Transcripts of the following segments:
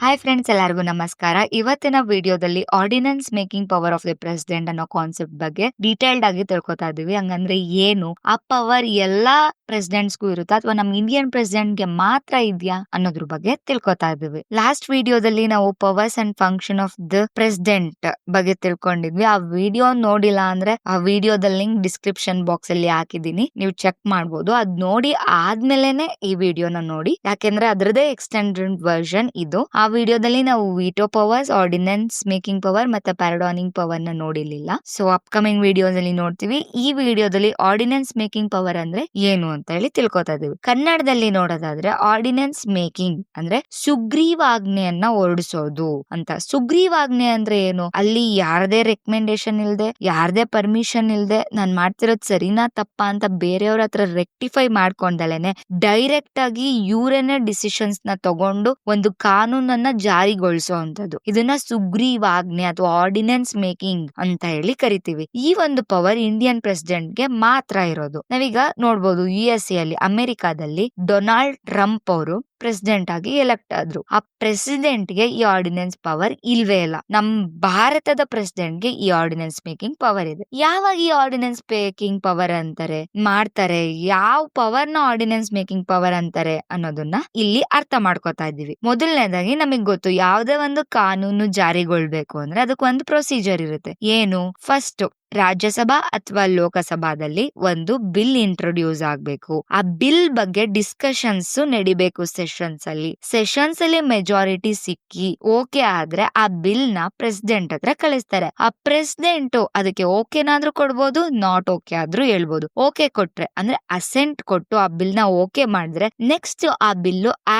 Hi friends ಎಲ್ಲರಿಗೂ ನಮಸ್ಕಾರ. ಇವತ್ತಿನ ವಿಡಿಯೋದಲ್ಲಿ ordinance making power of the president ಅನ್ನೋ ಕಾನ್ಸೆಪ್ಟ್ ಬಗ್ಗೆ ಡೀಟೇಲ್ಡ್ ಆಗಿ ತಿಳ್ಕೊತಾ ಇದೀವಿ. ಹಂಗಂದ್ರೆ ಏನು? ಆ ಪವರ್ ಎಲ್ಲಾ ಪ್ರೆಸಿಡೆಂಟ್ಸ್ಗೂ ಇರುತ್ತಾ ಅಥವಾ ನಮ್ ಇಂಡಿಯನ್ ಪ್ರೆಸಿಡೆಂಟ್ಗೆ ಮಾತ್ರ ಇದೆಯಾ ಅನ್ನೋದ್ರ ಬಗ್ಗೆ ತಿಳ್ಕೊತಾ ಇದೀವಿ ಲಾಸ್ಟ್ ವಿಡಿಯೋದಲ್ಲಿ ನಾವು powers and function of the president ಬಗ್ಗೆ ತಿಳ್ಕೊಂಡಿದ್ವಿ. ಆ ವಿಡಿಯೋ ನೋಡಿಲ್ಲ ಅಂದ್ರೆ ಆ ವಿಡಿಯೋದ ಲಿಂಕ್ ಡಿಸ್ಕ್ರಿಪ್ಷನ್ ಬಾಕ್ಸ್ ಅಲ್ಲಿ ಹಾಕಿದೀನಿ ನೀವು ಚೆಕ್ ಮಾಡಬಹುದು ಅದ್ ನೋಡಿ ಆದ್ಮೇಲೆನೆ ಈ ವಿಡಿಯೋನ ನೋಡಿ. ಯಾಕೆಂದ್ರೆ ಅದರದೇ ಎಕ್ಸ್ಟೆಂಡೆಡ್ ವರ್ಷನ್ ಇದು. ಆ ವಿಡಿಯೋದಲ್ಲಿ ನಾವು veto powers, ordinance, making power ಮತ್ತೆ ಪ್ಯಾರಡಾನಿಂಗ್ ಪವರ್ನ ನೋಡಿರ್ಲಿಲ್ಲ ಸೊ ಅಪ್ಕಮಿಂಗ್ ವಿಡಿಯೋದಲ್ಲಿ ನೋಡ್ತೀವಿ. ಈ ವಿಡಿಯೋದಲ್ಲಿ ಆರ್ಡಿನೆನ್ಸ್, ಮೇಕಿಂಗ್ ಪವರ್ ಅಂದ್ರೆ ಏನು ಅಂತ ಹೇಳಿ ತಿಳ್ಕೊತಾ ಇದೀವಿ ಕನ್ನಡದಲ್ಲಿ ನೋಡೋದಾದ್ರೆ ಆರ್ಡಿನೆನ್ಸ್ ಮೇಕಿಂಗ್ ಅಂದ್ರೆ ಸುಗ್ರೀವಾಜ್ಞೆಯನ್ನ ಹೊರಡಿಸೋದು ಅಂತ. ಸುಗ್ರೀವಾಜ್ಞೆ ಅಂದ್ರೆ ಏನು? ಅಲ್ಲಿ ಯಾರದೇ ರೆಕಮೆಂಡೇಶನ್ ಇಲ್ದೆ, ಯಾರದೇ ಪರ್ಮಿಷನ್ ಇಲ್ದೆ ನಾನ್ ಮಾಡ್ತಿರೋದ್ ಸರಿನಾ ತಪ್ಪಾ ಅಂತ ಬೇರೆಯವ್ರ ಹತ್ರ ರೆಕ್ಟಿಫೈ ಮಾಡ್ಕೊಂಡಲೇನೆ ಡೈರೆಕ್ಟ್ ಆಗಿ ಇವರೇನೆ ಡಿಸಿಷನ್ಸ್ನ ತಗೊಂಡು ಒಂದು ಕಾನೂನನ್ನ ಜಾರಿಗೊಳಿಸೋ ಅಂತದ್ದು ಇದನ್ನ ಸುಗ್ರೀವಾಜ್ಞೆ ಅಥವಾ ಆರ್ಡಿನೆನ್ಸ್ ಮೇಕಿಂಗ್ ಅಂತ ಹೇಳಿ ಕರಿತೀವಿ. ಈ ಒಂದು ಪವರ್ ಇಂಡಿಯನ್ ಪ್ರೆಸಿಡೆಂಟ್ಗೆ ಮಾತ್ರ ಇರೋದು. ನಾವೀಗ ನೋಡ್ಬೋದು ಯು ಎಸ್ ಎ ಅಲ್ಲಿ, ಅಮೆರಿಕಾದಲ್ಲಿ ಡೊನಾಲ್ಡ್ ಟ್ರಂಪ್ ಅವರು ಪ್ರೆಸಿಡೆಂಟ್ ಆಗಿ ಎಲೆಕ್ಟ್ ಆದ್ರು. ಆ ಪ್ರೆಸಿಡೆಂಟ್ಗೆ ಈ ಆರ್ಡಿನೆನ್ಸ್ ಪವರ್ ಇಲ್ವೇ ಇಲ್ಲ. ನಮ್ ಭಾರತದ ಪ್ರೆಸಿಡೆಂಟ್ಗೆ ಈ ಆರ್ಡಿನೆನ್ಸ್ ಮೇಕಿಂಗ್ ಪವರ್ ಇದೆ. ಯಾವಾಗ ಈ ಆರ್ಡಿನೆನ್ಸ್ ಮೇಕಿಂಗ್ ಪವರ್ ಅಂತಾರೆ, ಮಾಡ್ತಾರೆ, ಯಾವ ಪವರ್ನ ಆರ್ಡಿನೆನ್ಸ್ ಮೇಕಿಂಗ್ ಪವರ್ ಅಂತಾರೆ ಅನ್ನೋದನ್ನ ಇಲ್ಲಿ ಅರ್ಥ ಮಾಡ್ಕೊತಾ ಇದೀವಿ ಮೊದಲನೇದಾಗಿ ನಮಗ್ ಗೊತ್ತು, ಯಾವ್ದೇ ಒಂದು ಕಾನೂನು ಜಾರಿಗೊಳ್ಬೇಕು ಅಂದ್ರೆ ಅದಕ್ಕೊಂದು ಪ್ರೊಸೀಜರ್ ಇರುತ್ತೆ. ಏನು? ಫಸ್ಟ್ ರಾಜ್ಯಸಭಾ ಅಥವಾ ಲೋಕಸಭಾದಲ್ಲಿ ಒಂದು ಬಿಲ್ ಇಂಟ್ರೊಡ್ಯೂಸ್ ಆಗ್ಬೇಕು. ಆ ಬಿಲ್ ಬಗ್ಗೆ ಡಿಸ್ಕಷನ್ಸ್ ನಡಿಬೇಕು ಸೆಷನ್ಸ್ ಅಲ್ಲಿ. ಸೆಷನ್ಸ್ ಅಲ್ಲಿ ಮೆಜಾರಿಟಿ ಸಿಕ್ಕಿ ಓಕೆ ಆದ್ರೆ ಆ ಬಿಲ್ನ ಪ್ರೆಸಿಡೆಂಟ್ ಹತ್ರ ಕಳಿಸ್ತಾರೆ. ಆ ಪ್ರೆಸಿಡೆಂಟ್ ಅದಕ್ಕೆ ಓಕೆನಾದ್ರೂ ಕೊಡ್ಬೋದು ನಾಟ್ ಓಕೆ ಆದ್ರೂ ಹೇಳ್ಬೋದು. ಓಕೆ ಕೊಟ್ರೆ ಅಂದ್ರೆ ಅಸೆಂಟ್ ಕೊಟ್ಟು ಆ ಬಿಲ್ನ ಓಕೆ ಮಾಡಿದ್ರೆ ನೆಕ್ಸ್ಟ್ ಆ ಬಿಲ್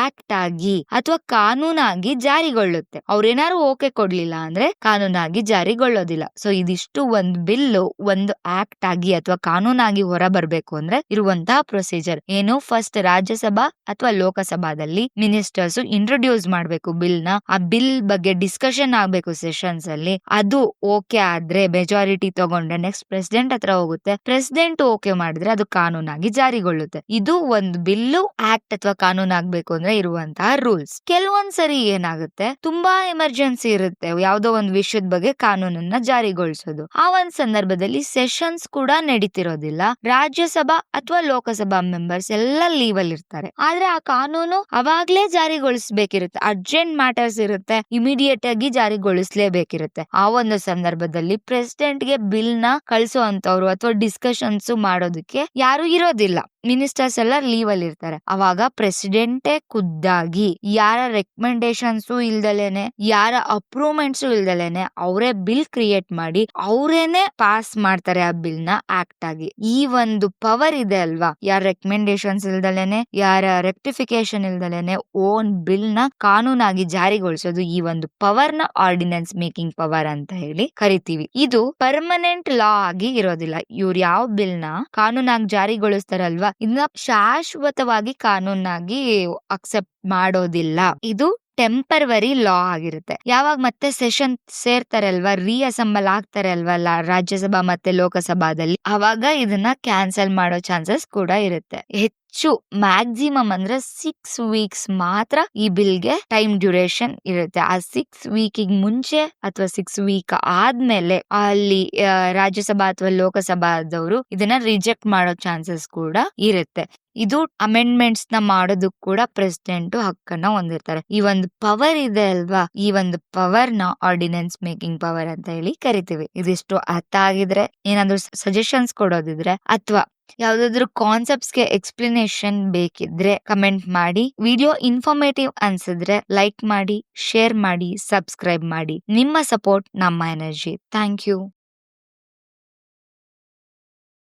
ಆಕ್ಟ್ ಆಗಿ ಅಥವಾ ಕಾನೂನಾಗಿ ಜಾರಿಗೊಳ್ಳುತ್ತೆ. ಅವ್ರೇನಾರು ಓಕೆ ಕೊಡ್ಲಿಲ್ಲ ಅಂದ್ರೆ ಕಾನೂನಾಗಿ ಜಾರಿಗೊಳ್ಳೋದಿಲ್ಲ. ಸೊ ಇದಿಷ್ಟು ಒಂದು ಬಿಲ್ ಒಂದು ಆಕ್ಟ್ ಆಗಿ ಅಥವಾ ಕಾನೂನಾಗಿ ಹೊರ ಬರ್ಬೇಕು ಅಂದ್ರೆ ಇರುವಂತಹ ಪ್ರೊಸೀಜರ್ ಏನು? ಫಸ್ಟ್ ರಾಜ್ಯಸಭಾ ಅಥವಾ ಲೋಕಸಭಾದಲ್ಲಿ ಮಿನಿಸ್ಟರ್ಸ್ ಇಂಟ್ರೊಡ್ಯೂಸ್ ಮಾಡ್ಬೇಕು ಬಿಲ್ನ ಆ ಬಿಲ್ ಬಗ್ಗೆ ಡಿಸ್ಕಷನ್ ಆಗ್ಬೇಕು ಸೆಷನ್ಸ್ ಅಲ್ಲಿ. ಅದು ಓಕೆ ಆದ್ರೆ ಮೆಜಾರಿಟಿ ತಗೊಂಡ್ರೆ ನೆಕ್ಸ್ಟ್ ಪ್ರೆಸಿಡೆಂಟ್ ಹತ್ರ ಹೋಗುತ್ತೆ. ಪ್ರೆಸಿಡೆಂಟ್ ಓಕೆ ಮಾಡಿದ್ರೆ ಅದು ಕಾನೂನಾಗಿ ಜಾರಿಗೊಳ್ಳುತ್ತೆ. ಇದು ಒಂದು ಬಿಲ್ಲು ಆಕ್ಟ್ ಅಥವಾ ಕಾನೂನ್ ಆಗ್ಬೇಕು ಅಂದ್ರೆ ಇರುವಂತಹ ರೂಲ್ಸ್ ಕೆಲವೊಂದ್ಸರಿ ಏನಾಗುತ್ತೆ? ತುಂಬಾ ಎಮರ್ಜೆನ್ಸಿ ಇರುತ್ತೆ. ಯಾವ್ದೋ ಒಂದು ವಿಷಯದ ಬಗ್ಗೆ ಕಾನೂನನ್ನ ಜಾರಿಗೊಳಿಸೋದು. ಆ ಒಂದ್ ಸಂದರ್ಭದಲ್ಲಿ ಸೆಷನ್ಸ್ ಕೂಡ ನಡೀತಿರೋದಿಲ್ಲ. ರಾಜ್ಯಸಭಾ ಅಥವಾ ಲೋಕಸಭಾ ಮೆಂಬರ್ಸ್ ಎಲ್ಲ ಲೀವ್ ಅಲ್ಲಿ ಇರ್ತಾರೆ. ಆದ್ರೆ ಆ ಕಾನೂನು ಅವಾಗ್ಲೇ ಜಾರಿಗೊಳಿಸ್ಬೇಕಿರುತ್ತೆ. ಅರ್ಜೆಂಟ್ ಮ್ಯಾಟರ್ಸ್ ಇರುತ್ತೆ. ಇಮಿಡಿಯೇಟ್ ಆಗಿ ಜಾರಿಗೊಳಿಸ್ಲೇಬೇಕಿರುತ್ತೆ. ಆ ಒಂದು ಸಂದರ್ಭದಲ್ಲಿ ಪ್ರೆಸಿಡೆಂಟ್ಗೆ ಬಿಲ್ನ ಕಳಿಸುವಂತವ್ರು ಅಥವಾ ಡಿಸ್ಕಷನ್ಸ್ ಮಾಡೋದಕ್ಕೆ ಯಾರು ಇರೋದಿಲ್ಲ. ಮಿನಿಸ್ಟರ್ಸ್ ಎಲ್ಲ ಲೀವ್ ಅಲ್ಲಿ ಇರ್ತಾರೆ. ಅವಾಗ ಪ್ರೆಸಿಡೆಂಟೇ ಖುದ್ದಾಗಿ ಯಾರ ರೆಕಮೆಂಡೇಶನ್ಸ್ ಇಲ್ದಲೇನೆ, ಯಾರ ಅಪ್ರೂವ್ಮೆಂಟ್ಸ್ ಇಲ್ದಲೇನೆ ಅವರೇ ಬಿಲ್ ಕ್ರಿಯೇಟ್ ಮಾಡಿ ಅವರೇನೆ ಪಾಸ್ ಮಾಡ್ತಾರೆ ಆ ಬಿಲ್ನ ಆಕ್ಟ್ ಆಗಿ. ಈ ಒಂದು ಪವರ್ ಇದೆ ಅಲ್ವಾ? ಯಾರ ರೆಕಮೆಂಡೇಶನ್ಸ್ ಇಲ್ದಲೇನೆ, ಯಾರ ರೆಕ್ಟಿಫಿಕೇಶನ್ ಇಲ್ದಲೇನೆ ಓನ್ ಬಿಲ್ನ ಕಾನೂನಾಗಿ ಜಾರಿಗೊಳಿಸೋದು ಈ ಒಂದು ಪವರ್ನ ಆರ್ಡಿನೆನ್ಸ್ ಮೇಕಿಂಗ್ ಪವರ್ ಅಂತ ಹೇಳಿ ಕರಿತೀವಿ. ಇದು ಪರ್ಮನೆಂಟ್ ಲಾ ಆಗಿ ಇರೋದಿಲ್ಲ. ಇವ್ರು ಯಾವ ಬಿಲ್ನ ಕಾನೂನಾಗಿ ಜಾರಿಗೊಳಿಸ್ತಾರಲ್ವಾ? ಇದನ್ನ ಶಾಶ್ವತವಾಗಿ ಕಾನೂನಾಗಿ ಅಕ್ಸೆಪ್ಟ್ ಮಾಡೋದಿಲ್ಲ. ಇದು ಟೆಂಪರವರಿ ಲಾ ಆಗಿರುತ್ತೆ. ಯಾವಾಗ ಮತ್ತೆ ಸೆಷನ್ ಸೇರ್ತಾರೆ ಅಲ್ವಾ ರೀಅಸೆಂಬಲ್ ಆಗ್ತಾರೆ ಅಲ್ವಾ ರಾಜ್ಯಸಭಾ ಮತ್ತೆ ಲೋಕಸಭಾದಲ್ಲಿ, ಅವಾಗ ಇದನ್ನ ಕ್ಯಾನ್ಸಲ್ ಮಾಡೋ ಚಾನ್ಸಸ್ ಕೂಡ ಇರುತ್ತೆ. ಹೆಚ್ಚು ಮ್ಯಾಕ್ಸಿಮಮ್ ಅಂದ್ರೆ ಸಿಕ್ಸ್ ವೀಕ್ಸ್ ಮಾತ್ರ ಈ ಬಿಲ್ಗೆ ಟೈಮ್ ಡ್ಯೂರೇಷನ್ ಇರುತ್ತೆ. ಆ ಸಿಕ್ಸ್ ವೀಕಿಗೆ ಮುಂಚೆ ಅಥವಾ ಸಿಕ್ಸ್ ವೀಕ್ ಆದ್ಮೇಲೆ ಅಲ್ಲಿ ರಾಜ್ಯಸಭಾ ಅಥವಾ ಲೋಕಸಭಾದವರು ಇದನ್ನ ರಿಜೆಕ್ಟ್ ಮಾಡೋ ಚಾನ್ಸಸ್ ಕೂಡ ಇರುತ್ತೆ. ಇದು ಅಮೆಂಡ್ಮೆಂಟ್ಸ್ನ ಮಾಡೋದಕ್ ಕೂಡ ಪ್ರೆಸಿಡೆಂಟ್ ಹಕ್ಕನ್ನ ಹೊಂದಿರ್ತಾರೆ. ಈ ಒಂದು ಪವರ್ ಇದೆ ಅಲ್ವಾ? ಈ ಒಂದು ಪವರ್ನ ಆರ್ಡಿನೆನ್ಸ್ ಮೇಕಿಂಗ್ ಪವರ್ ಅಂತ ಹೇಳಿ ಕರಿತೀವಿ. ಇದಿಷ್ಟು ಅರ್ಥ ಆಗಿದ್ರೆ ಏನಾದ್ರು ಸಜೆಷನ್ಸ್ ಕೊಡೋದಿದ್ರೆ ಅಥವಾ ಯಾವ್ದಾದ್ರು ಕಾನ್ಸೆಪ್ಟ್ಸ್ಗೆ ಎಕ್ಸ್ಪ್ಲನೇಷನ್ ಬೇಕಿದ್ರೆ ಕಮೆಂಟ್ ಮಾಡಿ. ವಿಡಿಯೋ ಇನ್ಫಾರ್ಮೇಟಿವ್ ಅನ್ಸಿದ್ರೆ ಲೈಕ್ ಮಾಡಿ ಶೇರ್ ಮಾಡಿ ಸಬ್ಸ್ಕ್ರೈಬ್ ಮಾಡಿ. ನಿಮ್ಮ ಸಪೋರ್ಟ್ ನಮ್ಮ ಎನರ್ಜಿ ಥ್ಯಾಂಕ್ ಯು